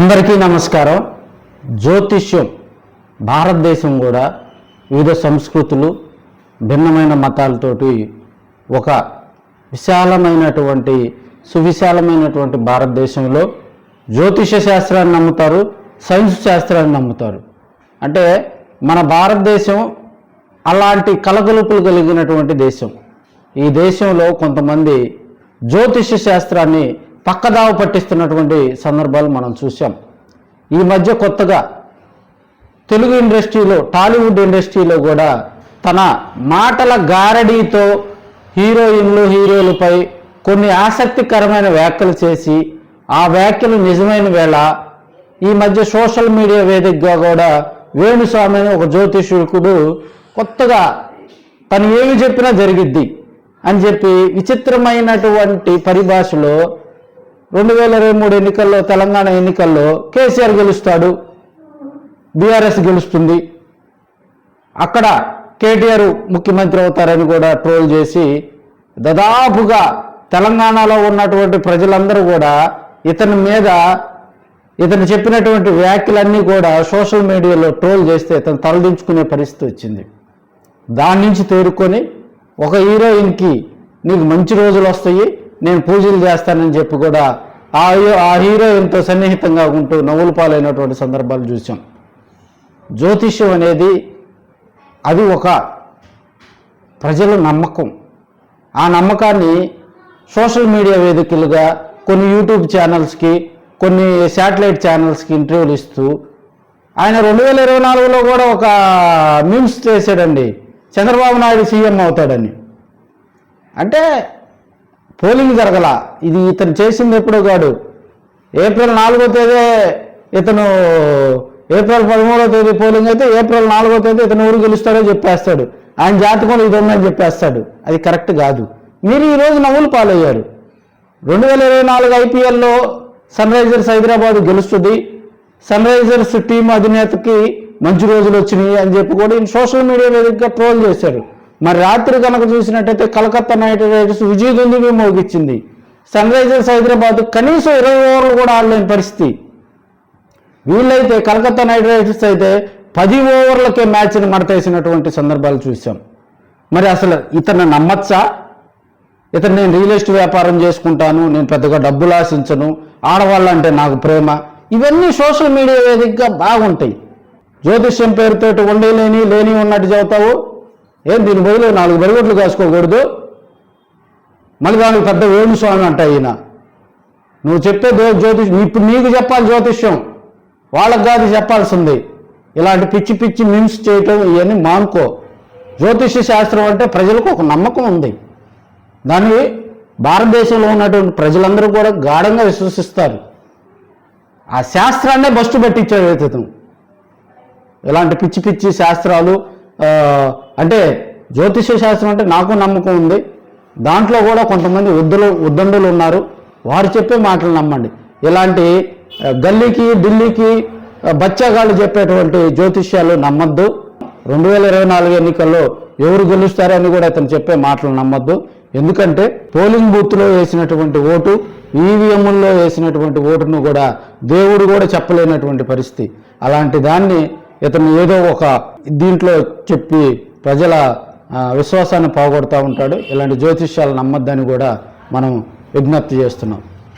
అందరికీ నమస్కారం. జ్యోతిష్యం భారతదేశం కూడా వివిధ సంస్కృతులు భిన్నమైన మతాలతోటి ఒక విశాలమైనటువంటి సువిశాలమైనటువంటి భారతదేశంలో జ్యోతిష శాస్త్రాన్ని నమ్ముతారు సైన్స్ శాస్త్రాన్ని నమ్ముతారు. అంటే మన భారతదేశం అలాంటి కలగలుపులు కలిగినటువంటి దేశం. ఈ దేశంలో కొంతమంది జ్యోతిష శాస్త్రాన్ని పక్కదావ పట్టిస్తున్నటువంటి సందర్భాలు మనం చూసాం ఈ మధ్య కొత్తగా తెలుగు ఇండస్ట్రీలో టాలీవుడ్ ఇండస్ట్రీలో కూడా తన మాటల గారడీతో హీరోయిన్లు హీరోలపై కొన్ని ఆసక్తికరమైన వ్యాఖ్యలు చేసి ఆ వ్యాఖ్యలు నిజమైన వేళ ఈ మధ్య సోషల్ మీడియా వేదికగా కూడా వేణుస్వామి అనే ఒక జ్యోతిషుకుడు కొత్తగా తను ఏమి చెప్పినా జరిగిద్ది అని చెప్పి విచిత్రమైనటువంటి పరిభాషలో రెండు వేల ఇరవై మూడు ఎన్నికల్లో తెలంగాణ ఎన్నికల్లో కేసీఆర్ గెలుస్తాడు బీఆర్ఎస్ గెలుస్తుంది. అక్కడ కేటీఆర్ ముఖ్యమంత్రి అవుతారని కూడా ట్రోల్ చేసి దాదాపుగా తెలంగాణలో ఉన్నటువంటి ప్రజలందరూ కూడా ఇతని మీద ఇతను చెప్పినటువంటి వ్యాఖ్యలన్నీ కూడా సోషల్ మీడియాలో ట్రోల్ చేస్తే ఇతను తలదించుకునే పరిస్థితి వచ్చింది. దాని నుంచి తేరుకొని ఒక హీరోయిన్కి నీకు మంచి రోజులు వస్తాయి నేను పూజలు చేస్తానని చెప్పి కూడా ఆ హీ- ఆ హీరోయిన్తో సన్నిహితంగా ఉంటూ నవ్వులు పాలైనటువంటి సందర్భాలు చూసాం. జ్యోతిష్యం అనేది అది ఒక ప్రజల నమ్మకం. ఆ నమ్మకాన్ని సోషల్ మీడియా వేదికలుగా కొన్ని యూట్యూబ్ ఛానల్స్కి కొన్ని శాటిలైట్ ఛానల్స్కి ఇంటర్వ్యూలు ఇస్తూ ఆయన రెండు వేల ఇరవై నాలుగులో కూడా ఒక మీమ్స్ చేశాడండి. చంద్రబాబు నాయుడు సీఎం అవుతాడని. అంటే పోలింగ్ జరగల. ఇది ఇతను చేసింది ఎప్పుడో కాడు ఏప్రిల్ నాలుగో తేదీ ఇతను ఏప్రిల్ పదమూడో తేదీ పోలింగ్ అయితే ఏప్రిల్ నాలుగో తేదీ ఇతను ఊరు గెలుస్తాడో చెప్పేస్తాడు. ఆయన జాతకంలో ఇది ఉందని చెప్పేస్తాడు. అది కరెక్ట్ కాదు. మీరు ఈరోజు నవ్వులు పాలయ్యారు. రెండు వేల ఇరవై నాలుగు ఐపీఎల్లో సన్ రైజర్స్ హైదరాబాద్ గెలుస్తుంది. సన్ రైజర్స్ టీం అధినేతకి మంచి రోజులు వచ్చినాయి అని చెప్పి కూడా సోషల్ మీడియా వేదికగా ట్రోల్ చేశారు. మరి రాత్రి కనుక చూసినట్టయితే కలకత్తా నైట్ రైడర్స్ విజయ దుందుబి మోగించింది సన్ రైజర్స్ హైదరాబాద్ కనీసం ఇరవై ఓవర్లు కూడా ఆడలేని పరిస్థితి. వీళ్ళైతే కలకత్తా నైట్ రైడర్స్ అయితే పది ఓవర్లకే మ్యాచ్ని మడతేసినటువంటి సందర్భాలు చూసాం మరి అసలు ఇతను నమ్మచ్చా? ఇతను నేను రియల్ ఎస్టేట్ వ్యాపారం చేసుకుంటాను నేను పెద్దగా డబ్బులు ఆశించను ఆడవాళ్ళంటే నాకు ప్రేమ. ఇవన్నీ సోషల్ మీడియా వేదికగా బాగుంటాయి. జ్యోతిష్యం పేరుతోటి ఉండే లేని లేని ఉన్నట్టు చెబుతావు ఏం దీని బదులు నాలుగు బరిగొట్లు కాసుకోకూడదు? మళ్ళీ దానికి పెద్ద వేణుస్వామి అంట ఈయన. నువ్వు చెప్పే దో జ్యోతిష్ ఇప్పుడు నీకు చెప్పాలి జ్యోతిష్యం. వాళ్ళకి కాదు చెప్పాల్సింది. ఇలాంటి పిచ్చి పిచ్చి మిమ్స్ చేయటం ఇవన్నీ మానుకో. జ్యోతిష శాస్త్రం అంటే ప్రజలకు ఒక నమ్మకం ఉంది. దాన్ని భారతదేశంలో ఉన్నటువంటి ప్రజలందరూ కూడా గాఢంగా విశ్వసిస్తారు. ఆ శాస్త్రాన్నే బస్టు పట్టించాడు ఇతను ఇలాంటి పిచ్చి పిచ్చి శాస్త్రాలు అంటే జ్యోతిష శాస్త్రం అంటే నాకు నమ్మకం ఉంది. దాంట్లో కూడా కొంతమంది ఉద్దులు ఉద్దండులు ఉన్నారు. వారు చెప్పే మాటలు నమ్మండి. ఇలాంటి గల్లీకి ఢిల్లీకి బచ్చగాళ్ళు బచ్చాగాళ్ళు చెప్పేటువంటి జ్యోతిష్యాలు నమ్మద్దు. రెండు వేల ఇరవై నాలుగు ఎన్నికల్లో ఎవరు గెలుస్తారని కూడా అతను చెప్పే మాటలు నమ్మద్దు. ఎందుకంటే పోలింగ్ బూత్లో వేసినటువంటి ఓటు ఈవీఎంల్లో వేసినటువంటి ఓటును కూడా దేవుడు కూడా చెప్పలేనటువంటి పరిస్థితి. అలాంటి దాన్ని ఇతను ఏదో ఒక దీంట్లో చెప్పి ప్రజల విశ్వాసాన్ని పోగొడుతూ ఉంటాడు. ఇలాంటి జ్యోతిష్యాలు నమ్మద్దని కూడా మనం విజ్ఞప్తి చేస్తున్నాం.